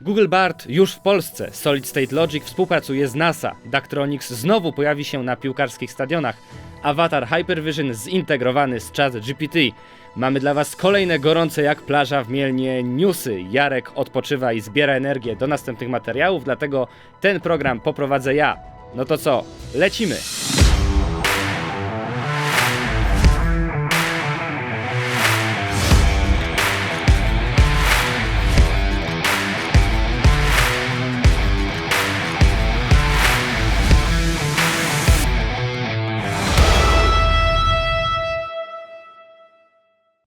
Google Bard już w Polsce. Solid State Logic współpracuje z NASA. Daktronics znowu pojawi się na piłkarskich stadionach. Avatar Hypervision zintegrowany z Chat GPT. Mamy dla Was kolejne gorące jak plaża w Mielnie newsy. Jarek odpoczywa i zbiera energię do następnych materiałów, dlatego ten program poprowadzę ja. No to co, lecimy!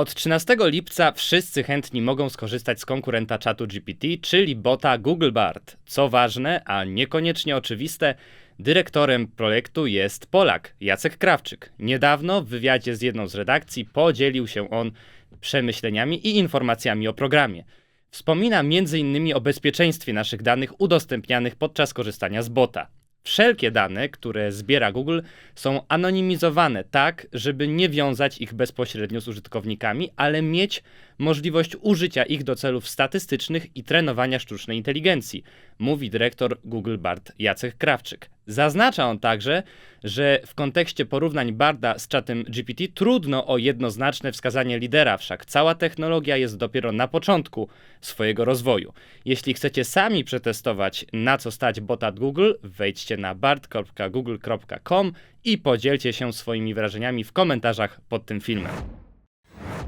Od 13 lipca wszyscy chętni mogą skorzystać z konkurenta czatu GPT, czyli bota Google Bard. Co ważne, a niekoniecznie oczywiste, dyrektorem projektu jest Polak, Jacek Krawczyk. Niedawno w wywiadzie z jedną z redakcji podzielił się on przemyśleniami i informacjami o programie. Wspomina m.in. o bezpieczeństwie naszych danych udostępnianych podczas korzystania z bota. Wszelkie dane, które zbiera Google, są anonimizowane tak, żeby nie wiązać ich bezpośrednio z użytkownikami, ale mieć możliwość użycia ich do celów statystycznych i trenowania sztucznej inteligencji, mówi dyrektor Google Bard Jacek Krawczyk. Zaznacza on także, że w kontekście porównań Barda z czatem GPT trudno o jednoznaczne wskazanie lidera, wszak cała technologia jest dopiero na początku swojego rozwoju. Jeśli chcecie sami przetestować, na co stać bota Google, wejdźcie na bard.google.com i podzielcie się swoimi wrażeniami w komentarzach pod tym filmem.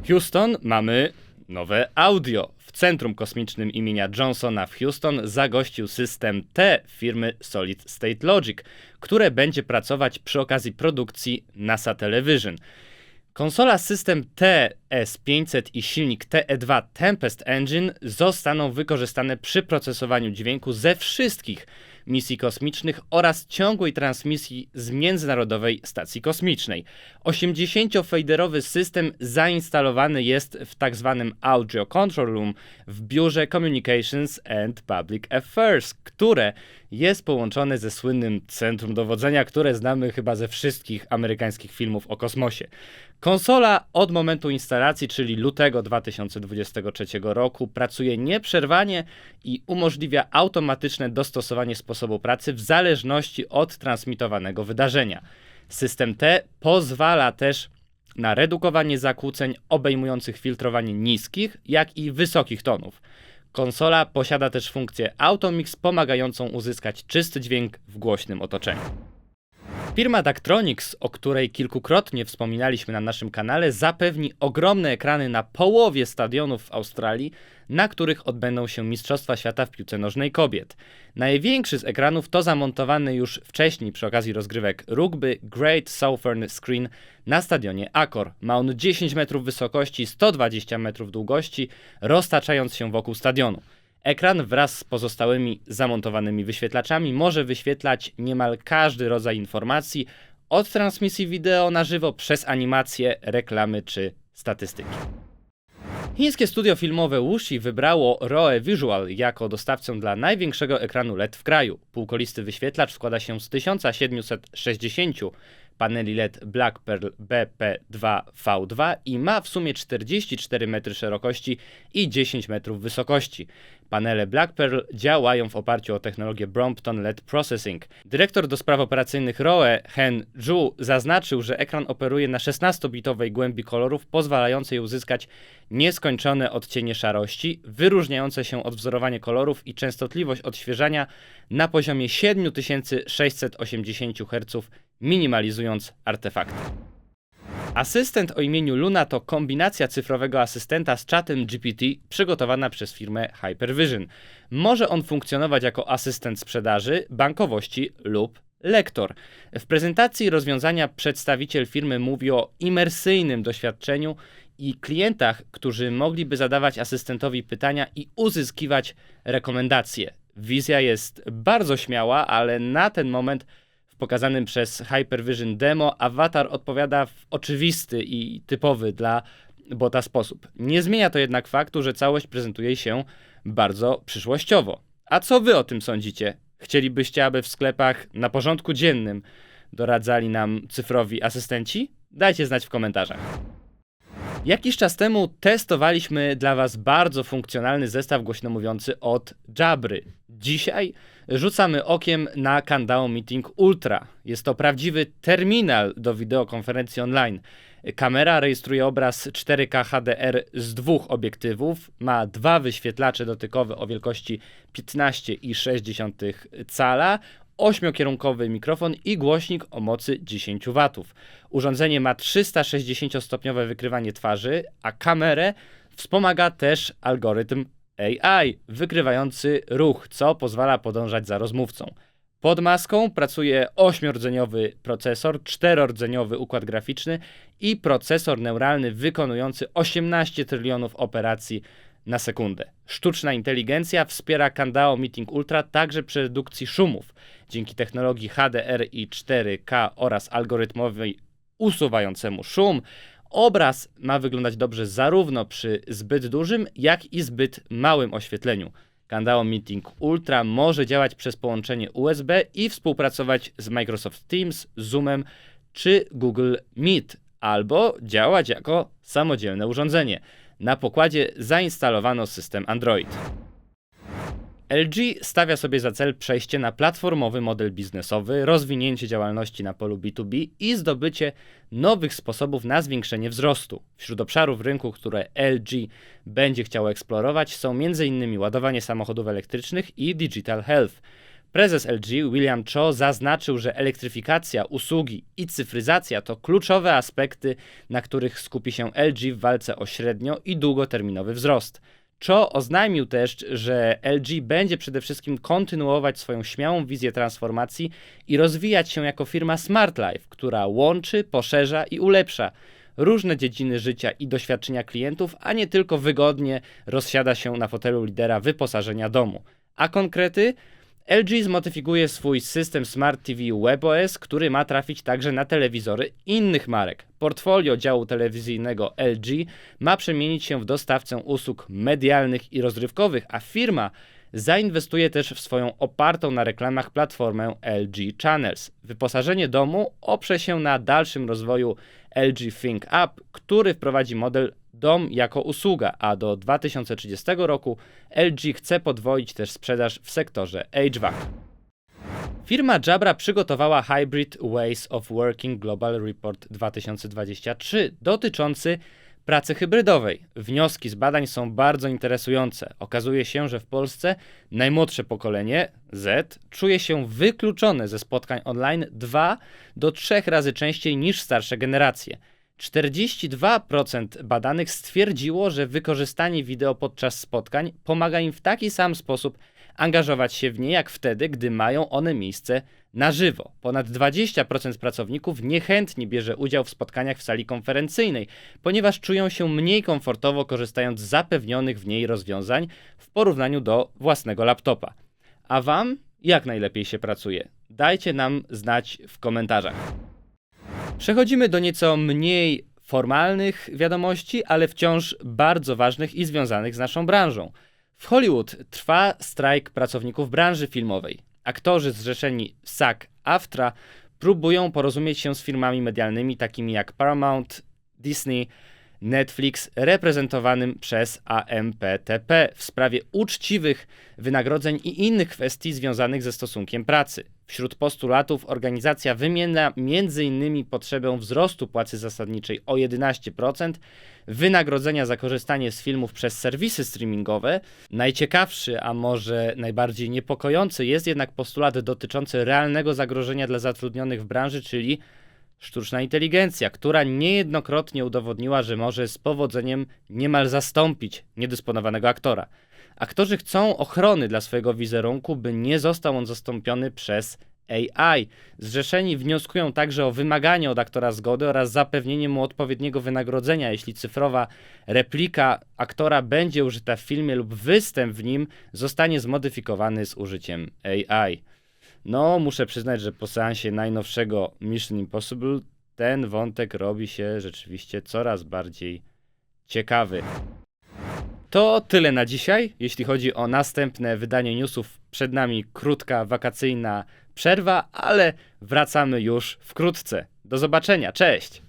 Houston mamy nowe audio. W Centrum Kosmicznym imienia Johnsona w Houston zagościł system T firmy Solid State Logic, które będzie pracować przy okazji produkcji NASA Television. Konsola system TS500 i silnik TE2 Tempest Engine zostaną wykorzystane przy procesowaniu dźwięku ze wszystkich misji kosmicznych oraz ciągłej transmisji z Międzynarodowej Stacji Kosmicznej. 80-fejderowy system zainstalowany jest w tzw. Tak Audio Control Room w biurze Communications and Public Affairs, które jest połączone ze słynnym centrum dowodzenia, które znamy chyba ze wszystkich amerykańskich filmów o kosmosie. Konsola od momentu instalacji, czyli lutego 2023 roku, pracuje nieprzerwanie i umożliwia automatyczne dostosowanie sposobu pracy w zależności od transmitowanego wydarzenia. System T pozwala też na redukowanie zakłóceń obejmujących filtrowanie niskich, jak i wysokich tonów. Konsola posiada też funkcję Automix pomagającą uzyskać czysty dźwięk w głośnym otoczeniu. Firma Daktronics, o której kilkukrotnie wspominaliśmy na naszym kanale, zapewni ogromne ekrany na połowie stadionów w Australii, na których odbędą się Mistrzostwa Świata w piłce nożnej kobiet. Największy z ekranów to zamontowany już wcześniej przy okazji rozgrywek rugby Great Southern Screen na stadionie Accor. Ma on 10 metrów wysokości, 120 metrów długości, roztaczając się wokół stadionu. Ekran wraz z pozostałymi zamontowanymi wyświetlaczami może wyświetlać niemal każdy rodzaj informacji, od transmisji wideo na żywo przez animacje, reklamy czy statystyki. Chińskie studio filmowe Wuxi wybrało Roe Visual jako dostawcę dla największego ekranu LED w kraju. Półkolisty wyświetlacz składa się z 1760 paneli LED Black Pearl BP2V2 i ma w sumie 44 metry szerokości i 10 metrów wysokości. Panele Black Pearl działają w oparciu o technologię Brompton LED Processing. Dyrektor do spraw operacyjnych ROE, Hen Zhu, zaznaczył, że ekran operuje na 16-bitowej głębi kolorów, pozwalającej uzyskać nieskończone odcienie szarości, wyróżniające się odwzorowanie kolorów i częstotliwość odświeżania na poziomie 7680 Hz, minimalizując artefakty. Asystent o imieniu Luna to kombinacja cyfrowego asystenta z czatem GPT przygotowana przez firmę Hypervision. Może on funkcjonować jako asystent sprzedaży, bankowości lub lektor. W prezentacji rozwiązania przedstawiciel firmy mówi o imersyjnym doświadczeniu i klientach, którzy mogliby zadawać asystentowi pytania i uzyskiwać rekomendacje. Wizja jest bardzo śmiała, ale na ten moment pokazanym przez Hypervision demo, awatar odpowiada w oczywisty i typowy dla bota sposób. Nie zmienia to jednak faktu, że całość prezentuje się bardzo przyszłościowo. A co wy o tym sądzicie? Chcielibyście, aby w sklepach na porządku dziennym doradzali nam cyfrowi asystenci? Dajcie znać w komentarzach. Jakiś czas temu testowaliśmy dla Was bardzo funkcjonalny zestaw głośno mówiący od Jabry. Dzisiaj rzucamy okiem na Kandao Meeting Ultra. Jest to prawdziwy terminal do wideokonferencji online. Kamera rejestruje obraz 4K HDR z dwóch obiektywów, ma dwa wyświetlacze dotykowe o wielkości 15,6 cala ośmiokierunkowy mikrofon i głośnik o mocy 10 W. Urządzenie ma 360-stopniowe wykrywanie twarzy, a kamerę wspomaga też algorytm AI wykrywający ruch, co pozwala podążać za rozmówcą. Pod maską pracuje 8-rdzeniowy procesor, 4-rdzeniowy układ graficzny i procesor neuralny wykonujący 18 trylionów operacji na sekundę. Sztuczna inteligencja wspiera Kandao Meeting Ultra także przy redukcji szumów. Dzięki technologii HDR i 4K oraz algorytmowi usuwającemu szum, obraz ma wyglądać dobrze zarówno przy zbyt dużym, jak i zbyt małym oświetleniu. Kandao Meeting Ultra może działać przez połączenie USB i współpracować z Microsoft Teams, Zoomem czy Google Meet, albo działać jako samodzielne urządzenie. Na pokładzie zainstalowano system Android. LG stawia sobie za cel przejście na platformowy model biznesowy, rozwinięcie działalności na polu B2B i zdobycie nowych sposobów na zwiększenie wzrostu. Wśród obszarów rynku, które LG będzie chciało eksplorować, są m.in. ładowanie samochodów elektrycznych i digital health. Prezes LG William Cho zaznaczył, że elektryfikacja, usługi i cyfryzacja to kluczowe aspekty, na których skupi się LG w walce o średnio i długoterminowy wzrost. Cho oznajmił też, że LG będzie przede wszystkim kontynuować swoją śmiałą wizję transformacji i rozwijać się jako firma Smart Life, która łączy, poszerza i ulepsza różne dziedziny życia i doświadczenia klientów, a nie tylko wygodnie rozsiada się na fotelu lidera wyposażenia domu. A konkrety? LG zmodyfikuje swój system Smart TV WebOS, który ma trafić także na telewizory innych marek. Portfolio działu telewizyjnego LG ma przemienić się w dostawcę usług medialnych i rozrywkowych, a firma zainwestuje też w swoją opartą na reklamach platformę LG Channels. Wyposażenie domu oprze się na dalszym rozwoju LG Think Up, który wprowadzi model dom jako usługa, a do 2030 roku LG chce podwoić też sprzedaż w sektorze HVAC. Firma Jabra przygotowała Hybrid Ways of Working Global Report 2023 dotyczący pracy hybrydowej. Wnioski z badań są bardzo interesujące. Okazuje się, że w Polsce najmłodsze pokolenie Z czuje się wykluczone ze spotkań online 2 do 3 razy częściej niż starsze generacje. 42% badanych stwierdziło, że wykorzystanie wideo podczas spotkań pomaga im w taki sam sposób angażować się w nie, jak wtedy, gdy mają one miejsce na żywo. Ponad 20% pracowników niechętnie bierze udział w spotkaniach w sali konferencyjnej, ponieważ czują się mniej komfortowo korzystając z zapewnionych w niej rozwiązań w porównaniu do własnego laptopa. A Wam jak najlepiej się pracuje? Dajcie nam znać w komentarzach. Przechodzimy do nieco mniej formalnych wiadomości, ale wciąż bardzo ważnych i związanych z naszą branżą. W Hollywood trwa strajk pracowników branży filmowej. Aktorzy zrzeszeni SAG-AFTRA próbują porozumieć się z firmami medialnymi takimi jak Paramount, Disney, Netflix reprezentowanym przez AMPTP w sprawie uczciwych wynagrodzeń i innych kwestii związanych ze stosunkiem pracy. Wśród postulatów organizacja wymienia m.in. potrzebę wzrostu płacy zasadniczej o 11%, wynagrodzenia za korzystanie z filmów przez serwisy streamingowe. Najciekawszy, a może najbardziej niepokojący jest jednak postulat dotyczący realnego zagrożenia dla zatrudnionych w branży, czyli sztuczna inteligencja, która niejednokrotnie udowodniła, że może z powodzeniem niemal zastąpić niedysponowanego aktora. Aktorzy chcą ochrony dla swojego wizerunku, by nie został on zastąpiony przez AI. Zrzeszeni wnioskują także o wymaganie od aktora zgody oraz zapewnienie mu odpowiedniego wynagrodzenia, jeśli cyfrowa replika aktora będzie użyta w filmie lub występ w nim zostanie zmodyfikowany z użyciem AI. No, muszę przyznać, że po seansie najnowszego Mission Impossible ten wątek robi się rzeczywiście coraz bardziej ciekawy. To tyle na dzisiaj. Jeśli chodzi o następne wydanie newsów, przed nami krótka wakacyjna przerwa, ale wracamy już wkrótce. Do zobaczenia, cześć!